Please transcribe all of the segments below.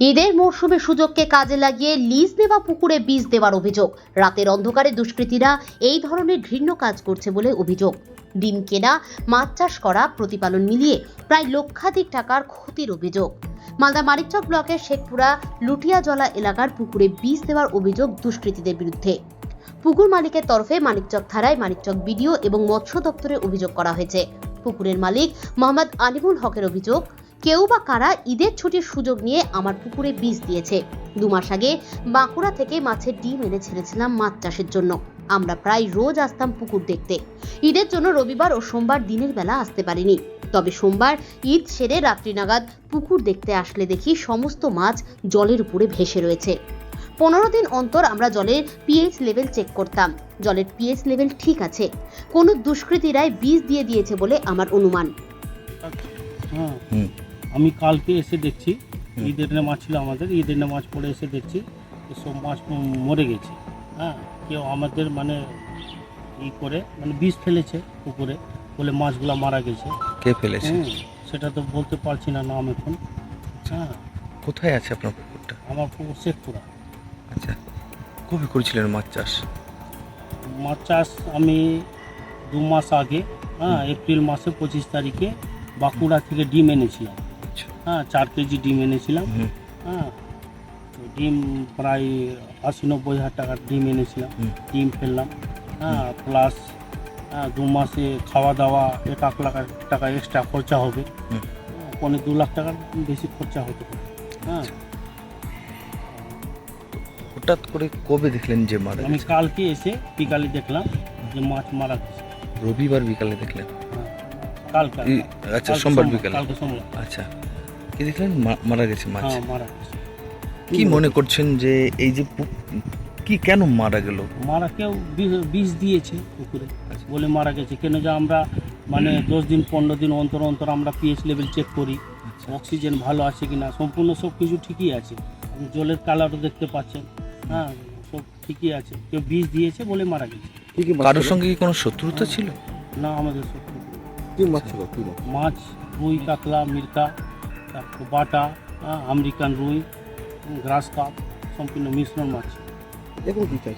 ঈদের মরশুমে সুযোগকে কাজে লাগিয়ে লিজ নেওয়া পুকুরে বীজ দেওয়ার অভিযোগ। রাতের অন্ধকারে দুষ্কৃতীরা এই ধরনের ঘৃণ্য কাজ করছে বলে অভিযোগ। ডিম কেনা, মাছ চাষ করা, প্রতিপালন মিলিয়ে প্রায় লক্ষাধিক টাকার ক্ষতির অভিযোগ। মালদা মানিকচক ব্লকের শেখপুরা, লুটিয়াজলা এলাকার পুকুরে বীজ দেওয়ার অভিযোগ দুষ্কৃতীদের বিরুদ্ধে। পুকুর মালিকের তরফে মানিকচক থানায় মানিকচক বিডিও এবং মৎস্য দপ্তরে অভিযোগ করা হয়েছে। পুকুরের মালিক মোহাম্মদ আলিমুল হকের অভিযোগ কেউ বা কারা ঈদের ছুটির সুযোগ নিয়ে আমার পুকুরে বীজ দিয়েছে। দু মাস আগে বাঁকুড়া থেকে মাছের ডিম এনে ছেড়েছিলাম মাছ চাষের জন্য। আমরা প্রায় রোজ আসতাম পুকুর দেখতে। ঈদের জন্য রবিবার ও সোমবার দিনের বেলা আসতে পারিনি। তবে সোমবার ঈদ সেরে রাত্রি নাগাদ পুকুর দেখতে আসলে দেখি সমস্ত মাছ জলের উপরে ভেসে রয়েছে। পনেরো দিন অন্তর আমরা জলের পিএইচ লেভেল চেক করতাম। জলের পিএইচ লেভেল ঠিক আছে। কোনো দুষ্কৃতীরাই বীজ দিয়ে দিয়েছে বলে আমার অনুমান। হ্যাঁ। আমি কালকে এসে দেখছি ঈদের নে মাছ ছিল আমাদের ঈদের নে মাছ পড়ে এসে দেখছি সব মাছ মরে গেছে। হ্যাঁ কেউ আমাদের মানে ই করে মানে বিষ ফেলেছে পুকুরে বলে মাছগুলো মারা গেছে। কে ফেলেছে? হুম, সেটা তো বলতে পারছি না নাম এখন। হ্যাঁ। কোথায় আছে আপনার পুকুরটা? আমার পুকুর শেখপুরা। আচ্ছা কবে করেছিলেন মাছ চাষ? মাছ চাষ আমি দু মাস আগে হ্যাঁ এপ্রিল মাসে পঁচিশ তারিখে বাঁকুড়া থেকে ডিম এনেছিলাম। আচ্ছা। হ্যাঁ চার কেজি ডিম এনেছিলাম। হ্যাঁ তো ডিম প্রায় আশি নব্বই হাজার টাকার ডিম এনেছিলাম। ডিম ফেললাম। হ্যাঁ প্লাস হ্যাঁ দু মাসে খাওয়া দাওয়া এক এক লাখ টাকা এক্সট্রা খরচা হবে। হ্যাঁ, দু লাখ টাকার বেশি খরচা হতে পারে। হ্যাঁ। হঠাৎ করে কবে দেখলেন যে মারা আমি কালকে এসে বিকালে দেখলাম যে মাছ মারা গেছে। রবিবার বিকালে দেখলেন? কালকে। আচ্ছা সোমবার বিকালে। কালকে সোমবার। আচ্ছা কি দেখলেন? মারা গেছে মাছ। হ্যাঁ মারা গেছে। কি মনে করছেন যে এই যে কি কেন মারা গেল? মারা কেউ বিষ দিয়েছে পুকুরে। আচ্ছা। বলে মারা গেছে। কেন যে আমরা মানে দশ দিন পনেরো দিন অন্তর অন্তর আমরা পিএইচ লেভেল চেক করি। আচ্ছা। অক্সিজেন ভালো আছে কিনা? সম্পূর্ণ সব কিছু ঠিকই আছে। জলের কালারও দেখতে পাচ্ছেন। হ্যাঁ সব ঠিকই আছে। কেউ বিষ দিয়েছে বলে মারা গেছে। কারোর সঙ্গে কি কোনো শত্রুতা ছিল? না আমাদের সব কি মাছ ছিল কি মাছ। মাছ রুই কাতলা মিরকা তারপর বাটা হ্যাঁ, আমেরিকান রুই গ্রাস কাপ সম্পূর্ণ মিশ্রণ মাছ। এখন কি চাই?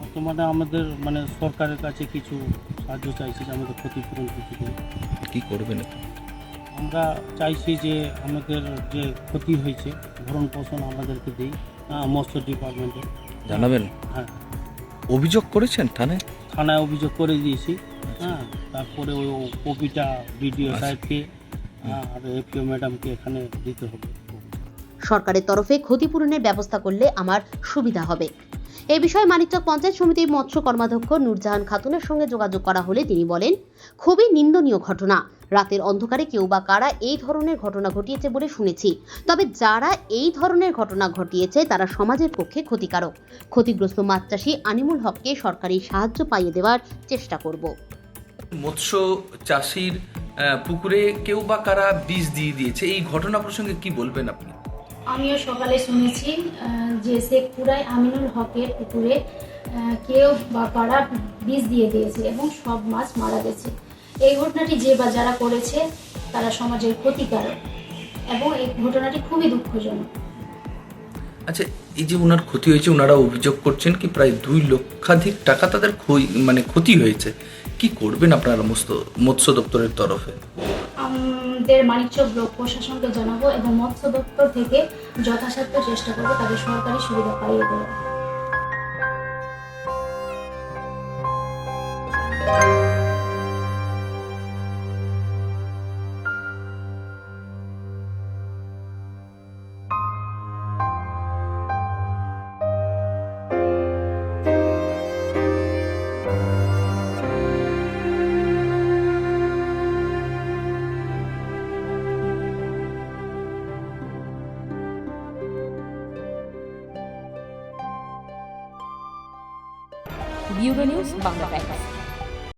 বর্তমানে আমাদের মানে সরকারের কাছে কিছু সাহায্য চাইছি যে আমাদের ক্ষতিপূরণ কিছু কি করবেন আমরা চাইছি যে আমাদের যে ক্ষতি হয়েছে ভরণ পোষণ আমাদেরকে দিই হ্যাঁ, মৎস্য ডিপার্টমেন্টে। জানাবেন? হ্যাঁ। অভিযোগ করেছেন থানায়? থানায় অভিযোগ করে দিয়েছি। হ্যাঁ তারপরে ওই কপিটা বিডিও আচ্ছা। সাহেবকে হ্যাঁ, আর এফপিও ম্যাডামকে এখানে দিতে হবে। সরকারের তরফে ক্ষতিপূরণের ব্যবস্থা করলে আমার সুবিধা হবে। এ বিষয়ে মানিকচক পঞ্চায়েত সমিতির মৎস্য কর্মাধ্যক্ষ নূরজাহান খাতুনের সঙ্গে যোগাযোগ করা হলে তিনি বলেন খুবই নিন্দনীয় ঘটনা। রাতের অন্ধকারে কেউ বা কারা এই ধরনের ঘটনা ঘটিয়েছে বলে শুনেছি। তবে যারা এই ধরনের ঘটনা ঘটিয়েছে তারা সমাজের পক্ষে ক্ষতিকারক। ক্ষতিগ্রস্ত মাছ চাষি আনিমুল হককে সরকারি সাহায্য পাইয়ে দেওয়ার চেষ্টা করব। মৎস্য চাষির পুকুরে কেউ বা কারা বীজ দিয়ে দিয়েছে এই ঘটনা প্রসঙ্গে কি বলবেন আপনি? আমিও সকালে শুনেছি যে শেখপুরায় আমিনুল হকের পুকুরে কেউ বা কারা বীজ দিয়ে দিয়েছে এবং সব মাছ মারা গেছে। এই ঘটনাটি যে বা যারা করেছে তারা সমাজের ক্ষতিকারক এবং এই ঘটনাটি খুবই দুঃখজনক। আচ্ছা এই যে ওনার ক্ষতি হয়েছে ওনারা অভিযোগ করছেন কি প্রায় দুই লক্ষাধিক টাকা তাদের ক্ষয়- মানে ক্ষতি হয়েছে। কি করবেন আপনারা মৎস্য মৎস্য দপ্তরের তরফে? আমাদের মানিকচক ব্লক প্রশাসনকে জানাব এবং মৎস্য দপ্তর থেকে যথাসাধ্য চেষ্টা করব তাদের সরকারি সুবিধা পাইয়ে দেওয়া ব্যুরো নিউজ বাংলা টাইমস